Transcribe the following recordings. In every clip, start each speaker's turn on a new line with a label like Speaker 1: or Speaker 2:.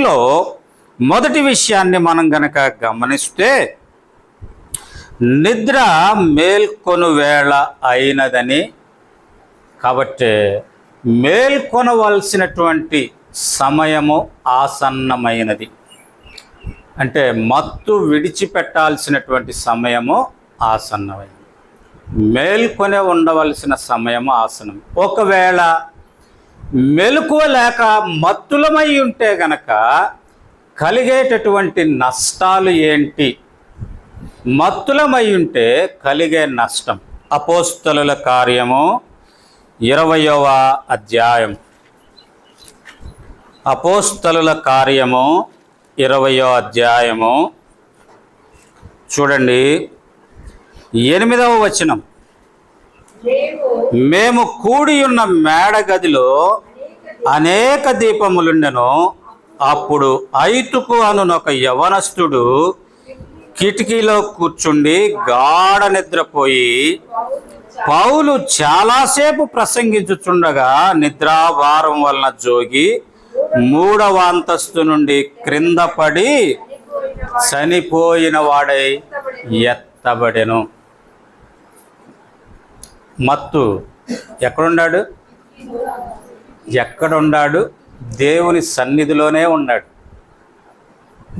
Speaker 1: దీనిలో మొదటి విషయాన్ని మనం గనక గమనిస్తే నిద్ర మేల్కొను వేళ అయినదని. కాబట్టి మేల్కొనవలసినటువంటి సమయము ఆసన్నమైనది. అంటే మత్తు విడిచిపెట్టాల్సినటువంటి సమయము ఆసన్నమైనది. మేల్కొనే ఉండవలసిన సమయము ఆసనం ఒకవేళ మెలకువ లేక మత్తులమై ఉంటే గనక కలిగేటటువంటి నష్టాలు ఏంటి? మత్తులమై ఉంటే కలిగే నష్టం. అపోస్తలుల కార్యము ఇరవయవ అధ్యాయం. అపోస్తలుల కార్యము ఇరవయో అధ్యాయము. చూడండి. ఎనిమిదవ వచనం.
Speaker 2: మేము
Speaker 1: కూడి ఉన్న మేడ గదిలో అనేక దీపములుండెను. అప్పుడు ఐతుకు అనునొక యవనస్తుడు కిటికీలో కూర్చుండి గాఢ నిద్రపోయి పౌలు చాలాసేపు ప్రసంగించుచుండగా నిద్రాభారం వలన జోగి మూడవ అంతస్తు నుండి క్రింద పడి చనిపోయిన వాడై ఎత్తబడెను. మత్తు ఎక్కడున్నాడు ఎక్కడున్నాడు దేవుని సన్నిధిలోనే ఉన్నాడు.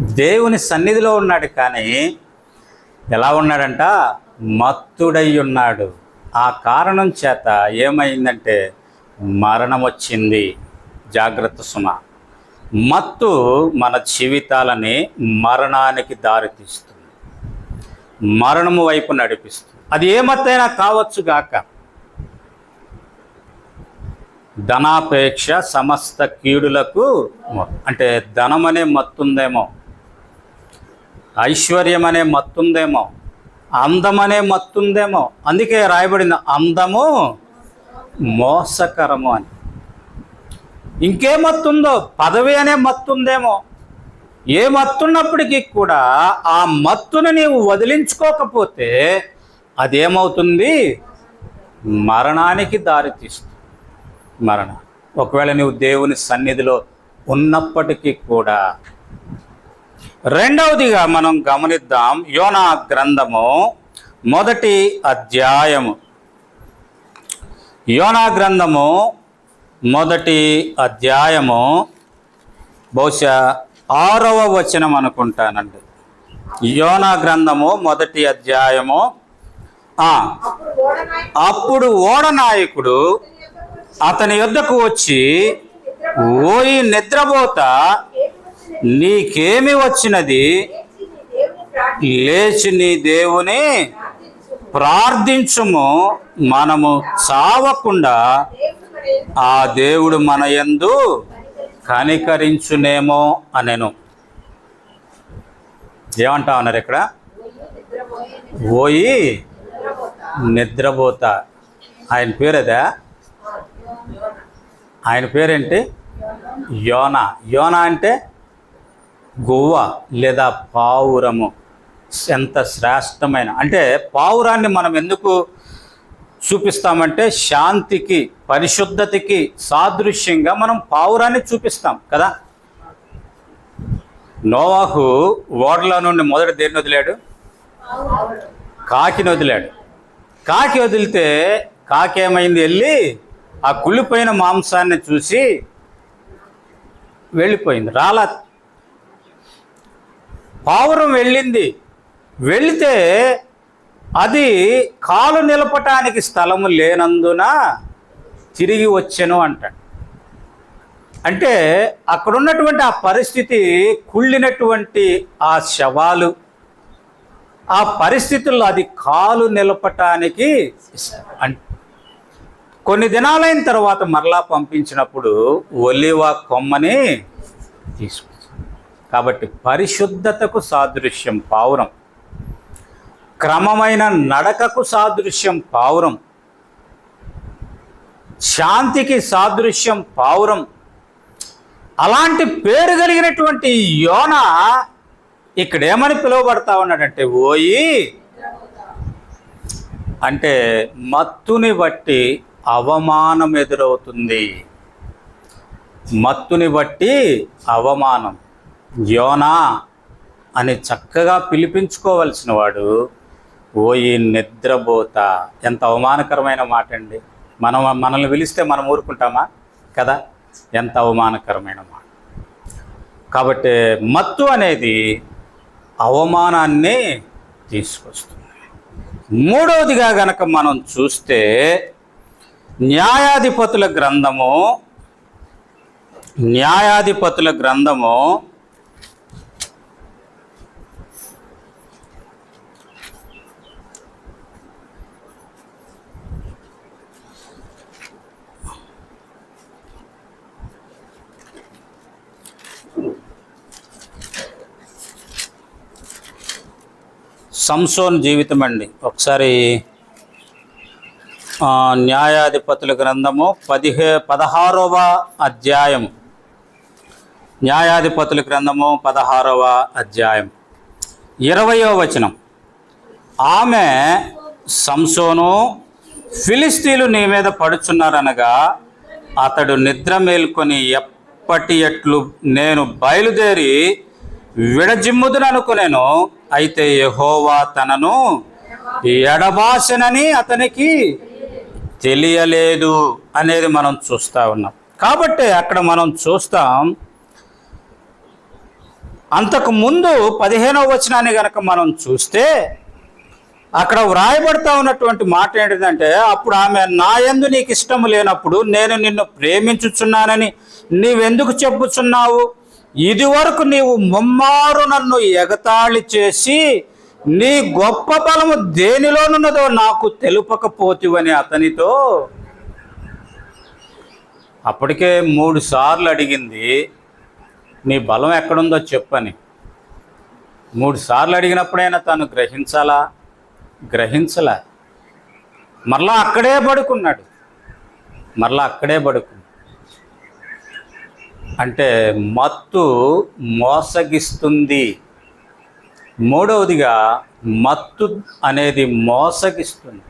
Speaker 1: దేవుని సన్నిధిలో ఉన్నాడు కానీ ఎలా ఉన్నాడంట? మత్తుడై ఉన్నాడు. ఆ కారణం చేత ఏమైందంటే మరణం వచ్చింది జాగ్రత్త సుమ. మత్తు మన జీవితాలని మరణానికి దారితీస్తుంది. మరణము వైపు నడిపిస్తుంది. అది ఏ మత్తైనా కావచ్చు గాక. ధనాపేక్ష సమస్త కీడులకు అంటే ధనం అనే మత్తుందేమో ఐశ్వర్యం అనే మత్తుందేమో అందం అనే మత్తుందేమో అందుకే రాయబడింది అందము మోసకరము అని. ఇంకే మత్తుందో పదవి అనే మత్తుందేమో. ఏ మత్తున్నప్పటికీ కూడా ఆ మత్తును నీవు వదిలించుకోకపోతే అదేమవుతుంది? మరణానికి దారితీస్తుంది. మరణ. ఒకవేళ నీవు దేవుని సన్నిధిలో ఉన్నప్పటికీ కూడా రెండవదిగా మనం గమనిద్దాం యోనా గ్రంథము మొదటి అధ్యాయము. యోనా గ్రంథము మొదటి అధ్యాయము బహుశా ఆరవ వచనం అనుకుంటానండి. యోనా గ్రంథము మొదటి అధ్యాయము
Speaker 2: అప్పుడు
Speaker 1: ఓడనాయకుడు అతని యొద్దకు వచ్చి ఓయి నిద్రపోత నీకేమి వచ్చినది? లేచి నీ దేవుని ప్రార్థించుము. మనము చావకుండా ఆ దేవుడు మన యందు కనికరించునేమో అనెను. ఏమంటా ఉన్నారు ఇక్కడ? ఓయి నిద్రపోత. ఆయన పేరేదా? ఆయన పేరేంటి? యోన. యోన అంటే గువ్వ లేదా పావురము. ఎంత శ్రేష్టమైన. అంటే పావురాన్ని మనం ఎందుకు చూపిస్తామంటే శాంతికి పరిశుద్ధతకి సాదృశ్యంగా మనం పావురాన్ని చూపిస్తాం కదా? నోవాహు ఓడల నుండి మొదటి దేన్ని వదిలాడు? కాకిని వదిలాడు. కాకి వదిలితే కాకి ఏమైంది వెళ్ళి? ఆ కుళ్ళిపోయిన మాంసాన్ని చూసి వెళ్ళిపోయింది. రాలా. పావురం వెళ్ళింది. వెళితే అది కాలు నిలపటానికి స్థలము లేనందున తిరిగి వచ్చాను అంటాడు. అంటే అక్కడ ఉన్నటువంటి ఆ పరిస్థితి కుళ్ళినటువంటి ఆ శవాలు ఆ పరిస్థితుల్లో అది కాలు నిలపటానికి అంటే కొన్ని దినాలైన తర్వాత మరలా పంపించినప్పుడు ఒలివ కొమ్మని తీసుకొచ్చింది. కాబట్టి పరిశుద్ధతకు సాదృశ్యం పావురం. క్రమమైన నడకకు సాదృశ్యం పావురం. శాంతికి సాదృశ్యం పావురం. అలాంటి పేరు కలిగినటువంటి యోన ఇక్కడేమని పిలువబడతా ఉన్నాడంటే ఓయి అంటే మత్తుని బట్టి అవమానం ఎదురవుతుంది మత్తుని బట్టి అవమానం. యోనా అని చక్కగా పిలిపించుకోవలసిన వాడు ఓ ఈ నిద్రపోత. ఎంత అవమానకరమైన మాట అండి మనం మనల్ని పిలిస్తే మనం ఊరుకుంటామా? కదా? ఎంత అవమానకరమైన మాట. కాబట్టి మత్తు అనేది అవమానాన్ని తీసుకొస్తుంది. మూడవదిగా గనక మనం చూస్తే న్యాయాధిపతుల గ్రంథము న్యాయాధిపతుల గ్రంథము సంసోన్ జీవితం అండి ఒకసారి న్యాయాధిపతుల గ్రంథము పదిహే పదహారవ అధ్యాయం న్యాయాధిపతుల గ్రంథము పదహారవ అధ్యాయం ఇరవయో వచనం. ఆమె సంసోను ఫిలిస్తీన్లు నీ మీద పడుచున్నారనగా అతడు నిద్ర మేల్కొని ఎప్పటి ఎట్లు నేను బయలుదేరి విడజిమ్ముదుననుకునేను అయితే యహోవా తనను ఎడబాసనని అతనికి తెలియలేదు అనేది మనం చూస్తా ఉన్నాం. కాబట్టి అక్కడ మనం చూస్తాం అంతకు ముందు పదిహేనవ వచనాన్ని గనక మనం చూస్తే అక్కడ వ్రాయబడతా ఉన్నటువంటి మాట ఏంటిదంటే అప్పుడు ఆమె నా ఎందు నీకు ఇష్టం లేనప్పుడు నేను నిన్ను ప్రేమించుచున్నానని నీవెందుకు చెప్పుచున్నావు? ఇది వరకు నీవు ముమ్మారు నన్ను ఎగతాళి చేసి నీ గొప్ప బలము దేనిలోనున్నదో నాకు తెలుపకపోతివని అతనితో అప్పటికే మూడు సార్లు అడిగింది నీ బలం ఎక్కడుందో చెప్పని. మూడు సార్లు అడిగినప్పుడైనా తను గ్రహించాలా? గ్రహించలా. మరలా అక్కడే పడుకున్నాడు. మరలా అక్కడే పడుకున్నాడు. అంటే మత్తు మోసగిస్తుంది. మూడవదిగా మత్తు అనేది మోసగిస్తుంది.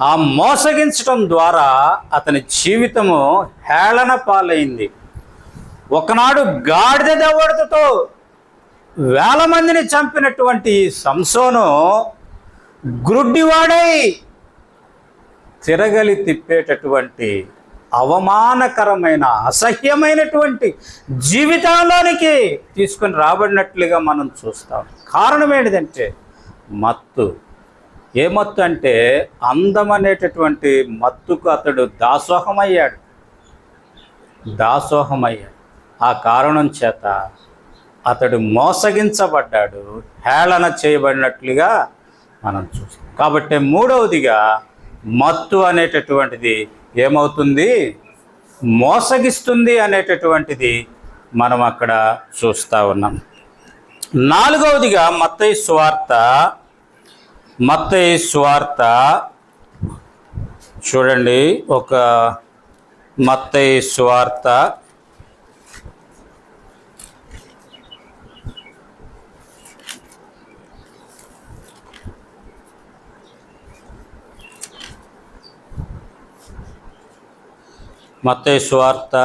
Speaker 1: ఆ మోసగించటం ద్వారా అతని జీవితము హేళన పాలైంది. ఒకనాడు గాడిద దవడతతో వేల మందిని చంపినటువంటి సంసోను గ్రుడ్డివాడై తిరగలి తిప్పేటటువంటి అవమానకరమైన అసహ్యమైనటువంటి జీవితంలోనికి తీసుకొని రాబడినట్లుగా మనం చూస్తాం. కారణం ఏంటిదంటే మత్తు. ఏ మత్తు అంటే అందం అనేటటువంటి మత్తుకు అతడు దాసోహమయ్యాడు. దాసోహమయ్యాడు. ఆ కారణం చేత అతడు మోసగించబడ్డాడు. హేళన చేయబడినట్లుగా మనం చూస్తాం. కాబట్టి మూడవదిగా మత్తు అనేటటువంటిది ఏమవుతుంది? మోసగిస్తుంది అనేటటువంటిది మనం అక్కడ చూస్తూ ఉన్నాం. నాలుగవదిగా మత్తయి స్వార్త మత్తయి స్వార్త చూడండి ఒక మత్తయి స్వార్త మత్తయి స్వార్త.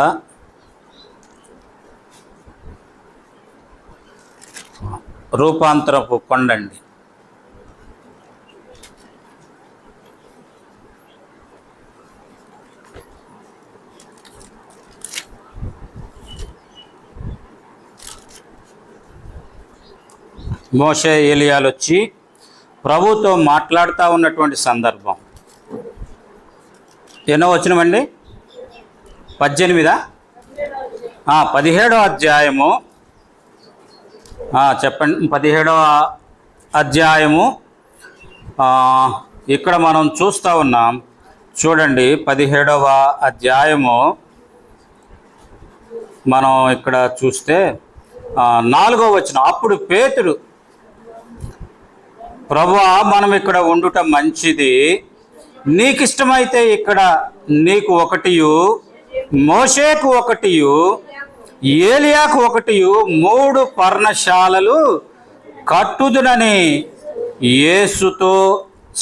Speaker 1: రూపాంతరపు కొండండి. మోషే ఏలియాలు వచ్చి ప్రభుతో మాట్లాడుతూ ఉన్నటువంటి సందర్భం. ఎన్నో వచ్చినమండి పద్దెనిమిదా? పదిహేడో అధ్యాయము. చెప్పండి. పదిహేడవ అధ్యాయము. ఇక్కడ మనం చూస్తూ ఉన్నాం. చూడండి పదిహేడవ అధ్యాయము. మనం ఇక్కడ చూస్తే నాలుగో వచ్చిన అప్పుడు పేతుడు ప్రభువా మనం ఇక్కడ ఉండుట మంచిది. నీకు ఇష్టమైతే ఇక్కడ నీకు ఒకటియు మోషేకు ఒకటియు ఏలియాకు ఒకటియు మూడు పర్ణశాలలు కట్టుదునని యేసుతో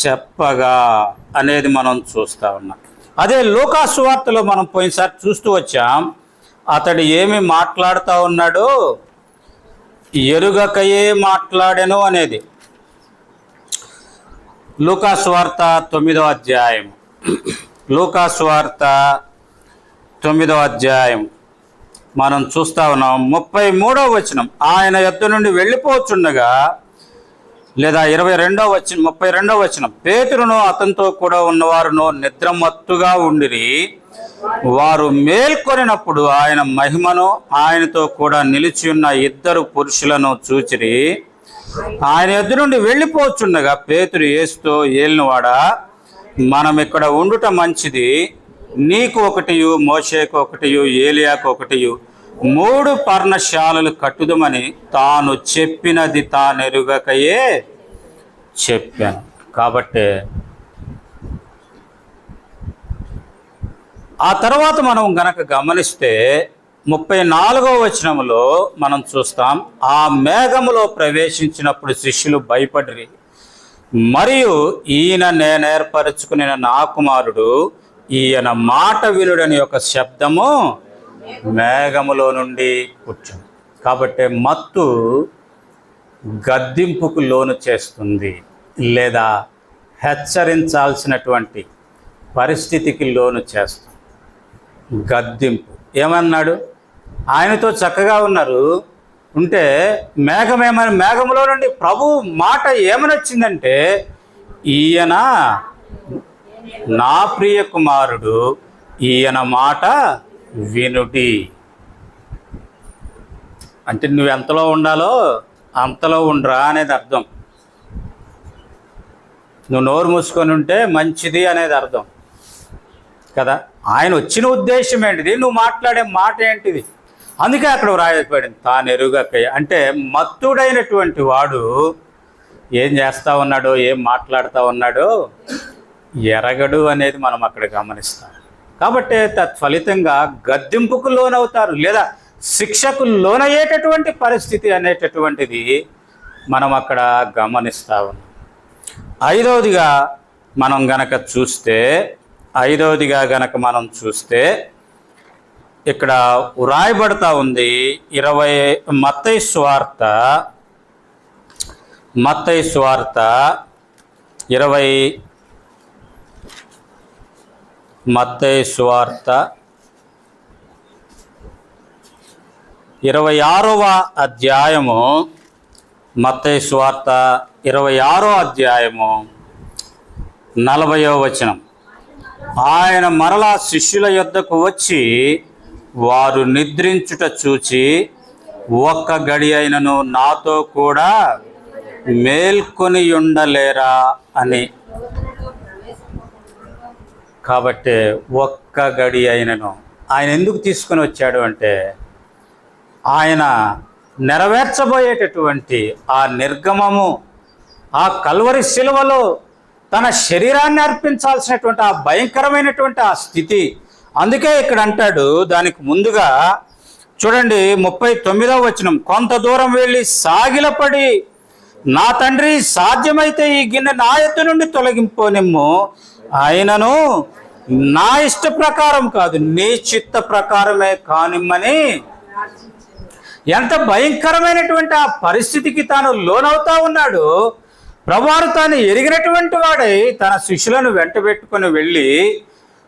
Speaker 1: చెప్పగా అనేది మనం చూస్తా ఉన్నాం. అదే లోకాసువార్తలో మనం పోయినసారి చూస్తూ వచ్చాం. అతడు ఏమి మాట్లాడుతూ ఉన్నాడు ఎరుగకయే మాట్లాడెను అనేది. లూకాస్వార్త తొమ్మిదో అధ్యాయం లూకాస్వార్త తొమ్మిదో అధ్యాయం. మనం చూస్తా ఉన్నాం ముప్పై మూడో వచనం. ఆయన ఎద్దు నుండి వెళ్ళిపోచుండగా లేదా ఇరవై రెండో వచనం ముప్పై రెండో వచనం. పేతురును అతనితో కూడా ఉన్నవారును నిద్రమత్తుగా ఉండిరి. వారు మేల్కొనినప్పుడు ఆయన మహిమను ఆయనతో కూడా నిలిచి ఉన్న ఇద్దరు పురుషులను చూచిరి. ఆయన ఎద్దు నుండి వెళ్ళిపోచుండగా పేతురు ఏసుతో ఏలినవాడా మనం ఇక్కడ ఉండుట మంచిది. నీకు ఒకటియు మోషేకు ఒకటియు ఏలియాకు ఒకటియు మూడు పర్ణశాలలు కట్టుదమని తాను చెప్పినది తానెరుగకయే చెప్పాను. కాబట్టి ఆ తర్వాత మనం గనక గమనిస్తే ముప్పై నాలుగో వచనములో మనం చూస్తాం ఆ మేఘములో ప్రవేశించినప్పుడు శిష్యులు భయపడిరి. మరియు ఈయన నేను ఏర్పరచుకుని నా కుమారుడు ఈయన మాట వినుడని ఒక శబ్దము మేఘములో నుండి కూర్చుంది కాబట్టి మత్తు గద్దింపుకు లోను చేస్తుంది లేదా హెచ్చరించాల్సినటువంటి పరిస్థితికి లోను చేస్తుంది. గద్దింపు. ఏమన్నాడు? ఆయనతో చక్కగా ఉన్నారు. ఉంటే మేఘం ఏమైనా మేఘంలో నుండి ప్రభు మాట ఏమనొచ్చిందంటే ఈయన నా ప్రియ కుమారుడు ఈయన మాట వినుడి. అంటే నువ్వు ఎంతలో ఉండాలో అంతలో ఉండరా అనేది అర్థం. నువ్వు నోరు మూసుకొని ఉంటే మంచిది అనేది అర్థం. కదా? ఆయన వచ్చిన ఉద్దేశం ఏంటిది? నువ్వు మాట్లాడే మాట ఏంటిది? అందుకే అక్కడ వ్రాయబడింది తాను ఎరుగకయ్య అంటే మత్తుడైనటువంటి వాడు ఏం చేస్తా ఉన్నాడో ఏం మాట్లాడుతూ ఉన్నాడో ఎరగడు అనేది మనం అక్కడ గమనిస్తాం. కాబట్టి తత్ఫలితంగా గద్దింపుకు లోనవుతారు లేదా శిక్షకు లోనయ్యేటటువంటి పరిస్థితి అనేటటువంటిది మనం అక్కడ గమనిస్తా ఉన్నాం. ఐదవదిగా మనం గనక చూస్తే ఐదవదిగా గనక మనం చూస్తే ఇక్కడ వ్రాయబడతా ఉంది ఇరవై మత్తై స్వార్త మత్తై స్వార్త ఇరవై మత్తయి సువార్త ఇరవై ఆరవ అధ్యాయము. మత్తయి సువార్త ఇరవై ఆరో అధ్యాయము. నలభయో వచనం. ఆయన మరలా శిష్యుల యొద్దకు వచ్చి వారు నిద్రించుట చూచి ఒక్క గడి అయినను నాతో కూడా మేల్కొని ఉండలేరా అని కాబట్టి ఒక్క గడి అయినను ఆయన ఎందుకు తీసుకొని వచ్చాడు అంటే ఆయన నెరవేర్చబోయేటటువంటి ఆ నిర్గమము ఆ కల్వరి శిలువలో తన శరీరాన్ని అర్పించాల్సినటువంటి ఆ భయంకరమైనటువంటి ఆ స్థితి. అందుకే ఇక్కడ అంటాడు దానికి ముందుగా చూడండి ముప్పై తొమ్మిదవ వచనం కొంత దూరం వెళ్ళి సాగిలపడి నా తండ్రి సాధ్యమైతే ఈ గిన్నె నా ఎత్తు నుండి తొలగింపోనిమ్ము ఆయనను నా ఇష్ట ప్రకారం కాదు నీ చిత్త ప్రకారమే కానిమ్మని ఎంత భయంకరమైనటువంటి ఆ పరిస్థితికి తాను లోనవుతా ఉన్నాడు. ప్రభువారు తాను ఎరిగినటువంటి వాడై తన శిష్యులను వెంట పెట్టుకుని వెళ్ళి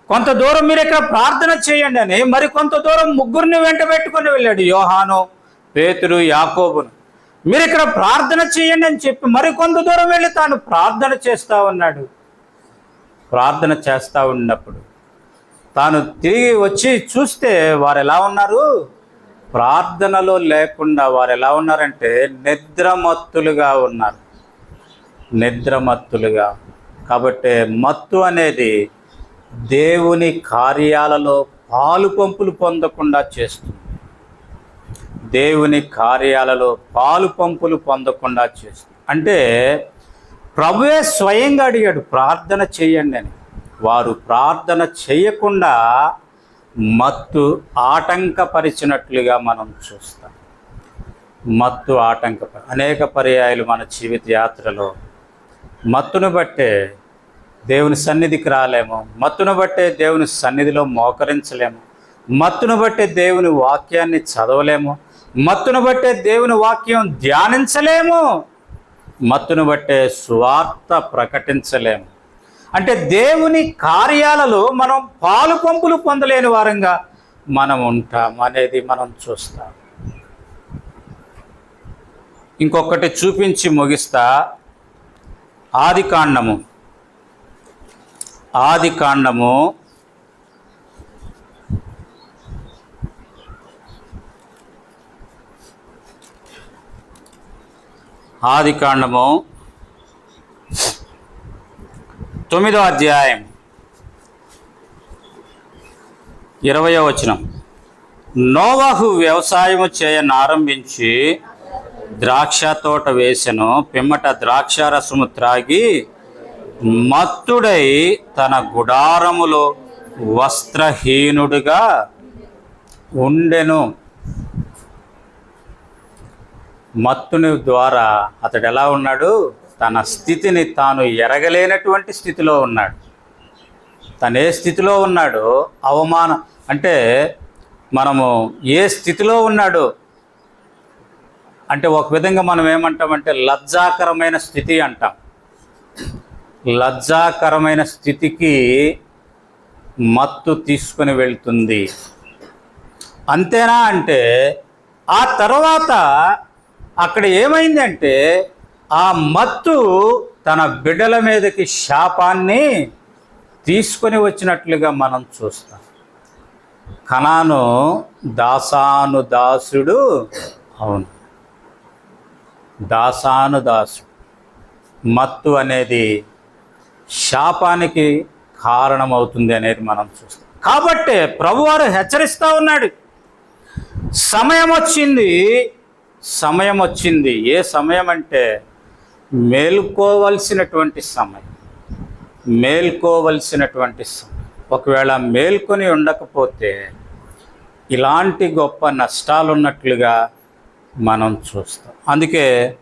Speaker 1: కొంత దూరం మీరు ఇక్కడ ప్రార్థన చేయండి అని మరి కొంత దూరం ముగ్గురిని వెంట పెట్టుకుని వెళ్ళాడు యోహాను పేతురు యాకోబును. మీరు ఇక్కడ ప్రార్థన చేయండి అని చెప్పి మరి కొంత దూరం వెళ్ళి తాను ప్రార్థన చేస్తూ ఉన్నాడు. ప్రార్థన చేస్తూ ఉన్నప్పుడు తాను తిరిగి వచ్చి చూస్తే వారు ఎలా ఉన్నారు? ప్రార్థనలో లేకుండా వారు ఎలా ఉన్నారంటే నిద్రమత్తులుగా ఉన్నారు. నిద్రమత్తులుగా. కాబట్టి మత్తు అనేది దేవుని కార్యాలలో పాలు పంపులు పొందకుండా చేస్తుంది. దేవుని కార్యాలలో పాలు పంపులు పొందకుండా చేస్తుంది. అంటే ప్రభువే స్వయంగా అడిగాడు ప్రార్థన చేయండి అని. వారు ప్రార్థన చేయకుండా మత్తు ఆటంకపరిచినట్లుగా మనం చూస్తాం. మత్తు ఆటంక అనేక పర్యాయాలు మన జీవిత యాత్రలో. మత్తును బట్టే దేవుని సన్నిధికి రాలేము. మత్తును బట్టే దేవుని సన్నిధిలో మోకరించలేము. మత్తును బట్టే దేవుని వాక్యాన్ని చదవలేము. మత్తును బట్టే దేవుని వాక్యం ధ్యానించలేము. మత్తును బట్టే స్వార్థ ప్రకటించలేము. అంటే దేవుని కార్యాలలో మనం పాలు పంపులు పొందలేని వారంగా మనం ఉంటాం అనేది మనం చూస్తాం. ఇంకొకటి చూపించి ముగిస్తా. ఆది కాండము. ఆది కాండము ఆది కాండము. తొమ్మిదో అధ్యాయం. ఇరవయో వచనం. నోవాహు వ్యవసాయము చేయనారంభించి ద్రాక్ష తోట వేసెను. పిమ్మట ద్రాక్ష రసము త్రాగి మత్తుడై తన గుడారములో వస్త్రహీనుడుగా ఉండెను. మత్తుని ద్వారా అతడు ఎలా ఉన్నాడు? తన స్థితిని తాను ఎరగలేనటువంటి స్థితిలో ఉన్నాడు. తను ఏ స్థితిలో ఉన్నాడో అవమానం అంటే మనము ఏ స్థితిలో ఉన్నాడో అంటే ఒక విధంగా మనం ఏమంటామంటే లజ్జాకరమైన స్థితి అంటాం. లజ్జాకరమైన స్థితికి మత్తు తీసుకొని వెళ్తుంది. అంతేనా అంటే ఆ తర్వాత అక్కడ ఏమైందంటే ఆ మత్తు తన బిడ్డల మీదకి శాపాన్ని తీసుకొని వచ్చినట్లుగా మనం చూస్తాం. కనాను దాసాను దాసుడు అవును. దాసాను దాసుడు మత్తు అనేది శాపానికి కారణమవుతుంది అనేది మనం చూస్తాం. కాబట్టే ప్రభువారు హెచ్చరిస్తూ ఉన్నాడు. సమయం వచ్చింది. సమయం వచ్చింది ఏ సమయం అంటే మేల్కోవలసినటువంటి సమయం. మేల్కోవలసినటువంటి సమయం. ఒకవేళ మేల్కొని ఉండకపోతే ఇలాంటి గొప్ప నష్టాలు ఉన్నట్లుగా మనం చూస్తాం. అందుకే